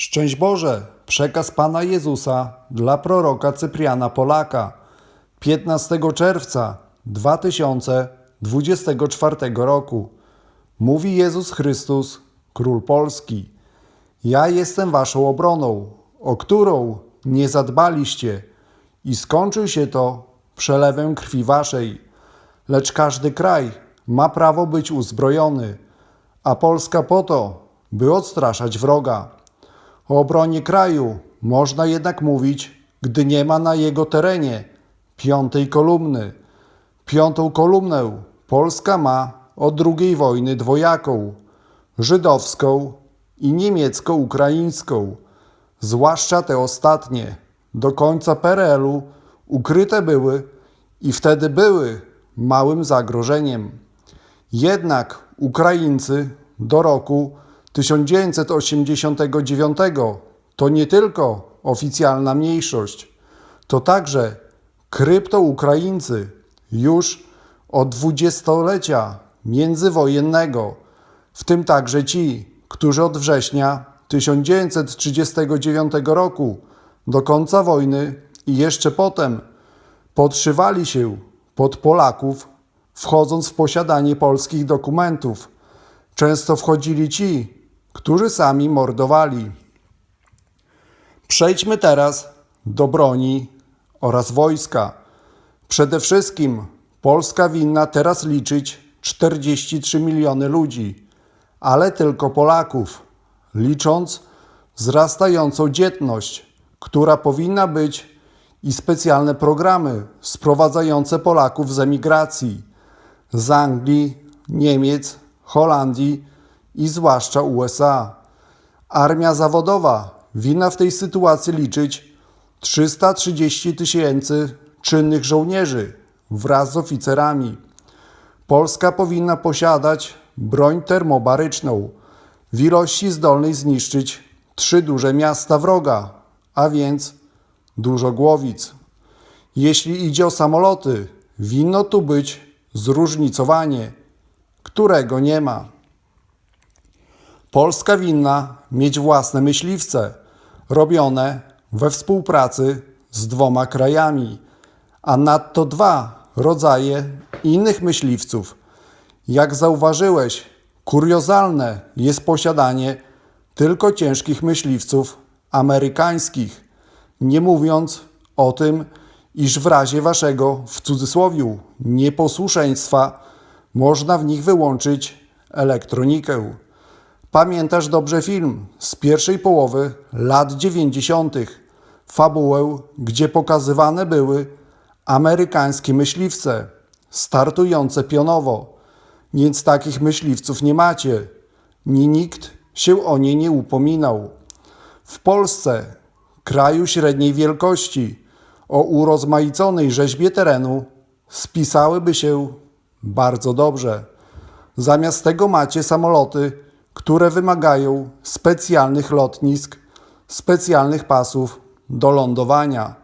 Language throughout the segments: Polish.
Szczęść Boże, przekaz Pana Jezusa dla proroka Cypriana Polaka 15 czerwca 2024 roku. Mówi Jezus Chrystus, Król Polski. Ja jestem waszą obroną, o którą nie zadbaliście i skończy się to przelewem krwi waszej. Lecz każdy kraj ma prawo być uzbrojony, a Polska po to, by odstraszać wroga. O obronie kraju można jednak mówić, gdy nie ma na jego terenie piątej kolumny. Piątą kolumnę Polska ma od II wojny dwojaką żydowską i niemiecko-ukraińską. Zwłaszcza te ostatnie do końca PRL-u ukryte były i wtedy były małym zagrożeniem. Jednak Ukraińcy do roku 1989 to nie tylko oficjalna mniejszość, to także kryptoukraińcy już od dwudziestolecia międzywojennego, w tym także ci, którzy od września 1939 roku do końca wojny i jeszcze potem podszywali się pod Polaków, wchodząc w posiadanie polskich dokumentów. Często wchodzili ci, którzy sami mordowali. Przejdźmy teraz do broni oraz wojska. Przede wszystkim Polska winna teraz liczyć 43 miliony ludzi, ale tylko Polaków, licząc wzrastającą dzietność, która powinna być i specjalne programy sprowadzające Polaków z emigracji z Anglii, Niemiec, Holandii i zwłaszcza USA. Armia zawodowa winna w tej sytuacji liczyć 330 tysięcy czynnych żołnierzy wraz z oficerami. Polska powinna posiadać broń termobaryczną w ilości zdolnej zniszczyć trzy duże miasta wroga, a więc dużo głowic. Jeśli idzie o samoloty, winno tu być zróżnicowanie, którego nie ma. Polska winna mieć własne myśliwce, robione we współpracy z dwoma krajami, a nadto dwa rodzaje innych myśliwców. Jak zauważyłeś, kuriozalne jest posiadanie tylko ciężkich myśliwców amerykańskich, nie mówiąc o tym, iż w razie waszego, w cudzysłowiu, nieposłuszeństwa można w nich wyłączyć elektronikę. Pamiętasz dobrze film z pierwszej połowy lat 90., fabułę, gdzie pokazywane były amerykańskie myśliwce startujące pionowo, więc takich myśliwców nie macie, ni nikt się o nie nie upominał. W Polsce, kraju średniej wielkości, o urozmaiconej rzeźbie terenu, spisałyby się bardzo dobrze. Zamiast tego macie samoloty, które wymagają specjalnych lotnisk, specjalnych pasów do lądowania.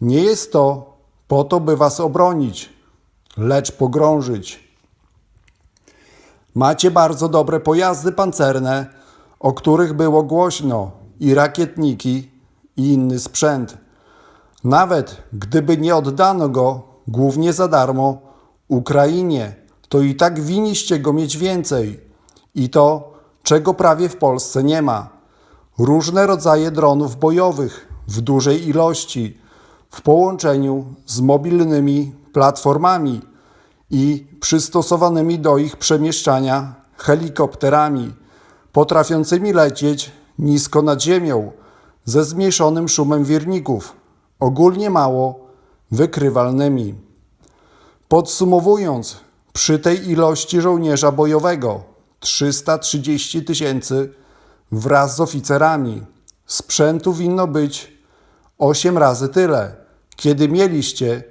Nie jest to po to, by was obronić, lecz pogrążyć. Macie bardzo dobre pojazdy pancerne, o których było głośno, i rakietniki, i inny sprzęt. Nawet gdyby nie oddano go głównie za darmo Ukrainie, to i tak winniście go mieć więcej. I to, czego prawie w Polsce nie ma. Różne rodzaje dronów bojowych w dużej ilości, w połączeniu z mobilnymi platformami i przystosowanymi do ich przemieszczania helikopterami, potrafiącymi lecieć nisko nad ziemią ze zmniejszonym szumem wirników, ogólnie mało wykrywalnymi. Podsumowując, przy tej ilości żołnierza bojowego 330 tysięcy wraz z oficerami sprzętu winno być 8 razy tyle, kiedy mieliście,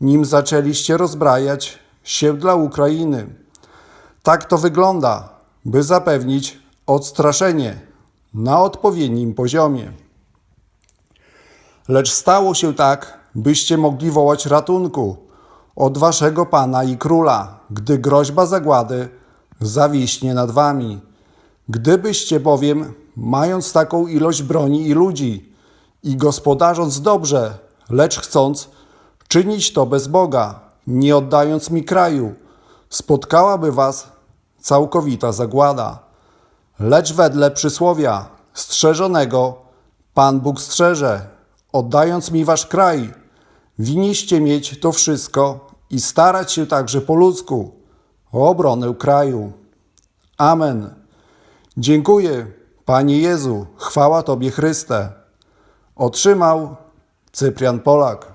nim zaczęliście rozbrajać się dla Ukrainy. Tak to wygląda, by zapewnić odstraszenie na odpowiednim poziomie. Lecz stało się tak, byście mogli wołać ratunku od waszego pana i króla, gdy groźba zagłady zawiśnie nad wami. Gdybyście bowiem mając taką ilość broni i ludzi i gospodarząc dobrze, lecz chcąc czynić to bez Boga, nie oddając mi kraju, spotkałaby was całkowita zagłada. Lecz wedle przysłowia strzeżonego Pan Bóg strzeże, oddając mi wasz kraj, winniście mieć to wszystko i starać się także po ludzku o obronę kraju. Amen. Dziękuję, Panie Jezu, chwała Tobie Chryste. Otrzymał Cyprian Polak.